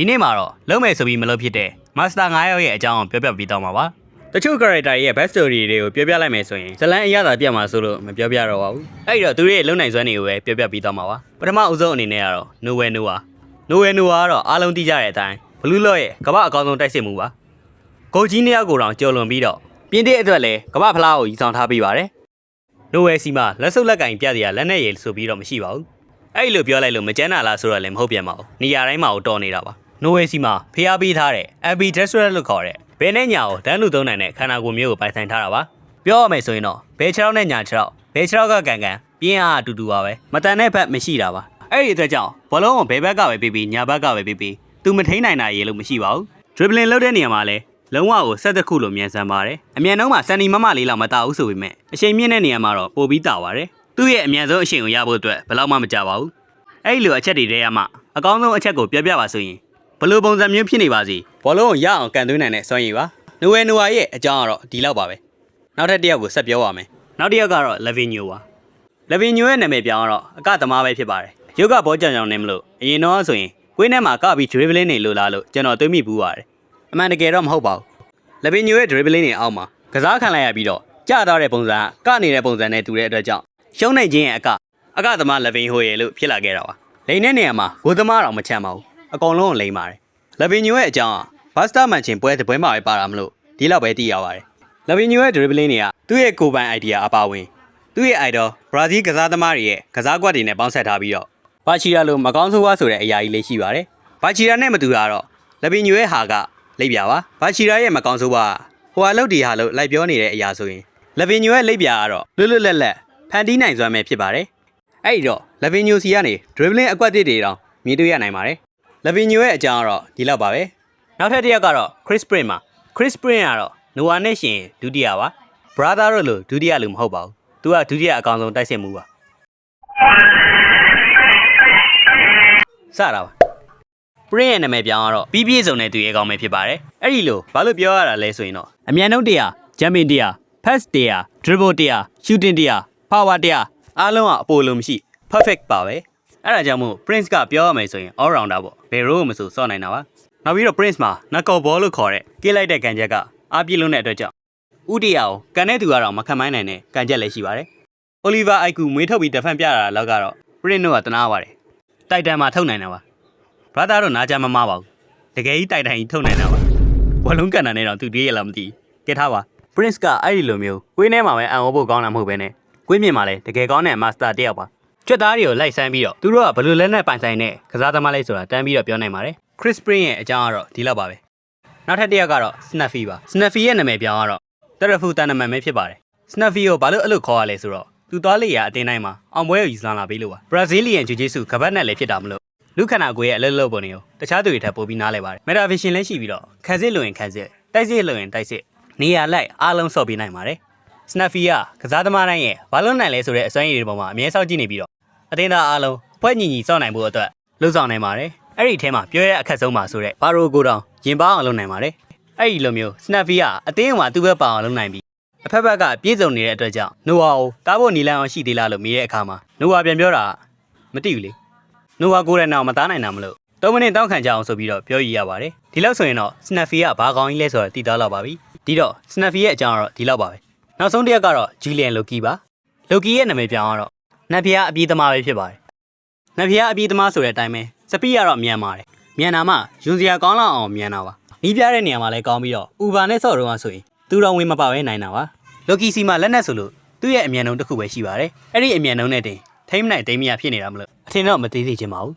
ဒီနေ့မှာတော့လုံးမယ်ဆိုပြီးမလုပ်ဖြစ်တဲ့ Master 9ရောက်ရဲ့အကြောင်းကိုပြောပြပေးတော့မှာပါတချို့ character ရဲ့ back story တွေကိုပြောပြလိုက်မယ်ဆိုရင်ဇလန်အရသာပြတ်မှာဆိုလို့မပြောပြတော့ပါဘူးအဲ့တော့သူတို့ရဲ့လုံနိုင်စွမ်းတွေကိုပဲပြောပြပေးတော့မှာပါပထမအဦးဆုံးအနေနဲ့ကတော့ Nowhere Noah Nowhere Noah ကတော့အားလုံးသိကြတဲ့အတိုင်း Blue Lock ရဲ့ကမ္ဘာအကောင်းဆုံးတိုက်စစ်မှုပါကိုကြီးနှစ်ယောက်ကိုတောင်ကြော်လွန်ပြီးတော့ပြင်းတဲ့အတွက်လည်းကမ္ဘာဖလားကိုကြီးဆောင်ထားပေးပါတယ် Nowhere စီမှာလက်စုပ်လက်ကင်ပြစရာလက်နဲ့ရည်ဆိုပြီးတော့မရှိပါဘူးအဲ့လိုပြောလိုက်လို့မကျန်းနာလားဆိုတော့လည်းမဟုတ်ပြန်ပါဘူးနေရာတိုင်းမှာတော့တော်နေတာပါ Nowhere စီမှာဖျားပေးထားတဲ့ ambidextrous လို့ခေါ်တဲ့ဘယ်နဲ့ညာကိုတန်းလူသုံးနိုင်တဲ့ခန္ဓာကိုယ်မျိုးကိုပိုင်ဆိုင်ထားတာပါပြောရမယ်ဆိုရင်တော့ဘယ်ခြေထောက်နဲ့ညာခြေထောက်ဘယ်ခြေထောက်ကကန်ကန်ပြင်းအားအတူတူပါပဲမတန်တဲ့ဘက်မရှိတာပါအဲ့ဒီအတွက်ကြောင့်ဘလုံးကိုဘယ်ဘက်ကပဲပြီးပြီးညာဘက်ကပဲပြီးပြီးသူမထိန်နိုင်တာရေလို့မရှိပါဘူး dribbling လုပ်တဲ့နေရာမှာလည်းလုံးဝကိုဆက်တစ်ခုလိုမြန်ဆန်ပါတယ်အမြန်နှုန်းမှာစန်နီမမလေးလောက်မတာဘူးဆိုပေမဲ့အချိန်မြင့်တဲ့နေရာမှာတော့ပိုပြီးတာပါတယ်သူ့ရဲ့အမြန်ဆုံးအချိန်ကိုရဖို့အတွက်ဘယ်လောက်မှမကြပါဘူးအဲ့ဒီလိုအချက်တွေတည်းရမှအကောင်းဆုံးအချက်ကိုပြောပြပါဆိုရင် ဘယ်လိုပုံစံမျိုးဖြစ်နေပါစေဘောလုံးကိုရအောင်ကန်သွင်းနိုင်တဲ့စွမ်းရည်ပါနူဝဲနူဝါရဲ့အကြောင်းကတော့ဒီလောက်ပါပဲနောက်ထပ်တစ်ယောက်ကိုဆက်ပြောပါမယ်နောက်တစ်ယောက်ကတော့ Lavinho ပါ Lavinho ရဲ့နာမည်ပြောင်းတော့အကသမားပဲဖြစ်ပါတယ်ရုပ်ကဘောကြောင်ကြောင်နေမလို့အရင်တော့ဆိုရင်ကွင်းထဲမှာကပြီး dribbling နေလို့လားလို့ကျွန်တော်တွေးမိဘူးပါတယ်အမှန်တကယ်တော့မဟုတ်ပါဘူးလက်ပင်ညိုရဲ့ dribbling တွေအောက်မှာကစားခံလိုက်ရပြီးတော့ကျသွားတဲ့ပုံစံကနေတဲ့ပုံစံနဲ့တူတဲ့အတွက်ကြောင့်ရှုံးနိုင်ခြင်းရဲ့အကအကသမားလက်ပင်ဟိုရဲ့လို့ဖြစ်လာခဲ့တာပါလိန်တဲ့နေရာမှာဂိုသမားတော့မချမ်းပါဘူး အကောင်လုံးကိုလိန်ပါတယ်လက်ပင်ညိုရဲ့အကြောင်းကဘတ်စတာမန်ချင်းပွဲတစ်ပွဲမှာပဲပါတာမလို့ဒီလောက်ပဲသိရပါတယ်လက်ပင်ညိုရဲ့ dribbling တွေကသူ့ရဲ့ကိုယ်ပိုင် idea အပါဝင်သူ့ရဲ့ idol ဘရာဇီးကစားသမားတွေရဲ့ကစားကွက်တွေနဲ့ပေါင်းဆက်ထားပြီးတော့ဘာချီရာလိုမကောင်းဆိုးဝါဆိုတဲ့အရာကြီးလေးရှိပါတယ်ဘာချီရာနဲ့မတူတာတော့လက်ပင်ညိုရဲ့ဟာကလိပ်ပြပါဘာချီရာရဲ့မကောင်းဆိုးဝါဟိုဟာလုတ်ဒီဟာလို့လိုက်ပြောနေတဲ့အရာဆိုရင်လက်ပင်ညိုရဲ့လိပ်ပြကတော့လွတ်လွတ်လပ်လပ်ဖန်တီးနိုင်စွမ်းပဲဖြစ်ပါတယ်အဲ့ဒီတော့လက်ပင်ညိုစီကနေ dribbling အကွက်တစ်တွေတောင်မြင်တွေ့ရနိုင်ပါတယ် လက်ပင်ညိုရဲ့အကြောင်းကတော့ဒီလောက်ပါပဲနောက်ထပ်တစ်ယောက်ကတော့ Chris Sprint ပါ Chris Sprint ကတော့ Noah နဲ့ရှင်ဒုတိယပါ brother တို့လို့ဒုတိယလူမဟုတ်ပါဘူးသူကဒုတိယအကောင်ဆုံးတိုက်စစ်မှုပါစတာပါ Print ရဲ့နာမည်ပြောင်းတော့ပြီးပြည့်စုံတဲ့သူရဲ့အကောင်ပဲဖြစ်ပါတယ်အဲ့ဒီလိုဘာလို့ပြောရတာလဲဆိုရင်တော့အမြန်နှုန်း100 jumping 100 pass 100 dribble 100 shooting 100 power 100အားလုံးကအပိုလုံးမရှိ perfect ပါပဲ အဲ့ဒါကြောင့်မို့ Prince ကပြောရမယ်ဆိုရင် all rounder ပေါ့ဘယ်ရိုးမဆိုစော့နိုင်တာပါနောက်ပြီးတော့ Prince မှာ knuckle ball လို့ခေါ်တဲ့ကိလိုက်တဲ့ကန်ချက်ကအားပြည့်လုံးတဲ့အတွက်ကြောင့်ဥတီယာကိုကန်တဲ့သူကတော့မခံမိုင်းနိုင်တဲ့ကန်ချက်လည်းရှိပါတယ် Oliver Aiku မွေးထုတ်ပြီးတဖန်ပြတာလောက်ကတော့ Print တို့ကတနာပါတယ်တိုက်တန်မှာထုတ်နိုင်တာပါဘရာသာတော့နားကြမမပါဘူးတကယ်ကြီးတိုက်တိုင်ကြီးထုတ်နိုင်တာပါဝလုံးကန်တာနဲ့တော့သူတည်းရလားမသိဘူးကဲထားပါ Prince ကအဲ့ဒီလိုမျိုးကွေးထဲမှာပဲအံ့ဩဖို့ကောင်းတာမဟုတ်ပဲနဲ့ကွေးမြင်မှာလဲတကယ်ကောင်းတဲ့ master တယောက်ပါ ကြွက်သားတွေကိုလိုက်ဆန်းပြီးတော့သူတို့ကဘယ်လိုလဲနဲ့ပိုင်ဆိုင်တဲ့ကစားသမားလေးဆိုတာတန်းပြီးတော့ပြောနိုင်ပါတယ် Chris Prince ရဲ့အကြောင်းကတော့ဒီလောက်ပါပဲနောက်ထပ်တစ်ယောက်ကတော့ Snuffy ပါ Snuffy ရဲ့နာမည်ပြောင်းကတော့တရဖူတန်နမန်ပဲဖြစ်ပါတယ် Snuffy ကိုဘာလို့အဲ့လိုခေါ်ရလဲဆိုတော့သူသွားလေရအတင်းတိုင်းမှာအောင်ပွဲကိုယူဆလာပေးလို့ပါ Brazilian Jiu-Jitsu ကပတ်နဲ့လည်းဖြစ်တာမလို့လူခန္ဓာကိုယ်ရဲ့အလုပ်လုပ်ပုံတွေကိုတခြားသူတွေထပ်ပို့ပြီးနားလဲပါတယ် metavision လည်းရှိပြီးတော့ခန်းစစ်လို့ရင်ခန်းစစ်တိုက်စစ်လို့ရင်တိုက်စစ်နေရာလိုက်အားလုံးစော့ပေးနိုင်ပါတယ် Snuffy ကကစားသမားတိုင်းရဲ့ဘာလို့နိုင်လဲဆိုတဲ့အစွမ်းရည်တွေပေါ်မှာအမြဲစောင့်ကြည့်နေပြီးတော့ အတင်းသားအားလုံးဖွဲ့ညီညီစောင့်နိုင်ဖို့အတွက်လှုပ်ဆောင်နိုင်ပါတယ်အဲ့ဒီထဲမှာပြောရအခက်ဆုံးပါဆိုတဲ့ဘာရိုကိုတောင်ရင်ပါအောင်လုပ်နိုင်ပါတယ်အဲ့ဒီလိုမျိုး Snuffy ကအတင်းမှာသူ့ဘက်ပါအောင်လုပ်နိုင်ပြီးအဖက်ဖက်ကပြည့်စုံနေတဲ့အတွက်ကြောင့် Noah ကိုတားဖို့နီလန်အောင်ရှိသေးလားလို့မေးတဲ့အခါမှာ Noah ပြန်ပြောတာမသိဘူးလေနိုဝါကိုရန်အောင်မသားနိုင်တာမလို့3မိနစ်တောင်းခံကြအောင်ဆိုပြီးတော့ပြောရရပါတယ်ဒီလောက်ဆိုရင်တော့ Snuffy ကဘာကောင်းကြီးလဲဆိုတော့တည်သားတော့ပါပြီဒီတော့ Snuffy ရဲ့အကြောင်းကတော့ဒီလောက်ပါပဲနောက်ဆုံးတစ်ယောက်ကတော့ Julian Loki ပါ Loki ရဲ့နာမည်ပြောင်းကတော့ နတ်ဖျားအပြေးသမားပဲဖြစ်ပါတယ်နတ်ဖျားအပြေးသမားဆိုတဲ့အတိုင်းပဲစပီးကတော့မြန်ပါတယ်မြန်တာမှယွန်စရာကောင်းလောက်အောင်မြန်တာပါနီးပြတဲ့နေရာမှာလည်းကောင်းပြီးတော့ Uber နဲ့ဆော့တော့ဆိုရင်သူတော်ဝင်မပါဘဲနိုင်တာပါ Loki စီမှာလက်နဲ့ဆိုလို့သူ့ရဲ့အမြန်နှုန်းတစ်ခုပဲရှိပါတယ်အဲ့ဒီအမြန်နှုန်းနဲ့တင်ထိမ့်နိုင်တိမ့်မရဖြစ်နေတာမလို့အထင်တော့မသေးသေးချင်ပါဘူး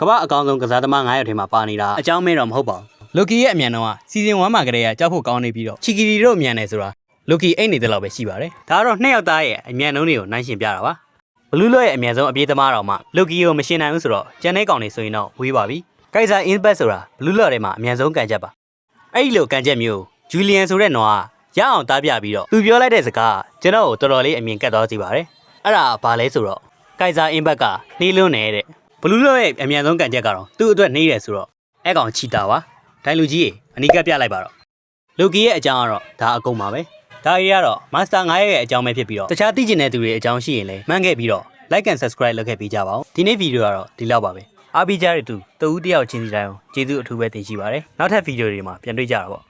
ကမ္ဘာအကောင်ဆုံးကစားသမား9ယောက်ထဲမှာပါနေတာအကြောင်းမဲတော့မဟုတ်ပါဘူး။လိုကီရဲ့အမြန်တော့ကစီဇန်1မှာကတည်းကကြောက်ဖို့ကောင်းနေပြီးတော့ချီကီရီတို့အမြန်တယ်ဆိုတာလိုကီအိတ်နေတဲ့လောက်ပဲရှိပါတယ်။ဒါကတော့နှစ်ယောက်သားရဲ့အမြန်နှုန်းတွေကိုနိုင်ရှင်ပြတာပါ။ ဘလူးလော့ရဲ့အမြန်ဆုံးအပြေးသမားတော်မှလိုကီကိုမရှင်နိုင်ဘူးဆိုတော့ကျန်တဲ့ကောင်တွေဆိုရင်တော့ဝေးပါပြီ။ကိုက်ဆာအင်းဘတ်ဆိုတာဘလူးလော့ထဲမှာအမြန်ဆုံးကန်ချက်ပါ။အဲ့ဒီလိုကန်ချက်မျိုးဂျူလီယန်ဆိုတဲ့နွားကရအောင်တားပြပြီးတော့သူပြောလိုက်တဲ့စကားကကျွန်တော်ကိုတော်တော်လေးအမြင်ကတ်သွားစေပါတယ်။အဲ့ဒါဘာလဲဆိုတော့ကိုက်ဆာအင်းဘတ်ကနှီးလွန်းနေတဲ့ဘလူးလော့ရဲ့အမြန်ဆုံးကန်ချက်ကတော့သူ့အတွက်နေတယ်ဆိုတော့အဲ့ကောင်ချီတာပါဒိုင်လူကြီးရေအနီးကပ်ပြလိုက်ပါတော့လူကီရဲ့အကြောင်းကတော့ဒါအကုန်ပါပဲ ဒါကြီးကတော့မာစတာ9ရဲ့အကြောင်းပဲဖြစ်ပြီးတော့တခြားသိကျင်တဲ့သူတွေအကြောင်းရှိရင်လည်းမှန်းခဲ့ပြီးတော့ like and subscribe လုပ်ခဲ့ပေးကြပါဦးဒီနေ့ဗီဒီယိုကတော့ဒီလောက်ပါပဲအားပေးကြတဲ့သူတဦးတယောက်ချင်းစီတိုင်းအောင်ကျေးဇူးအထူးပဲတင်ရှိပါတယ်နောက်ထပ်ဗီဒီယိုတွေမှာပြန်တွေ့ကြတာပေါ့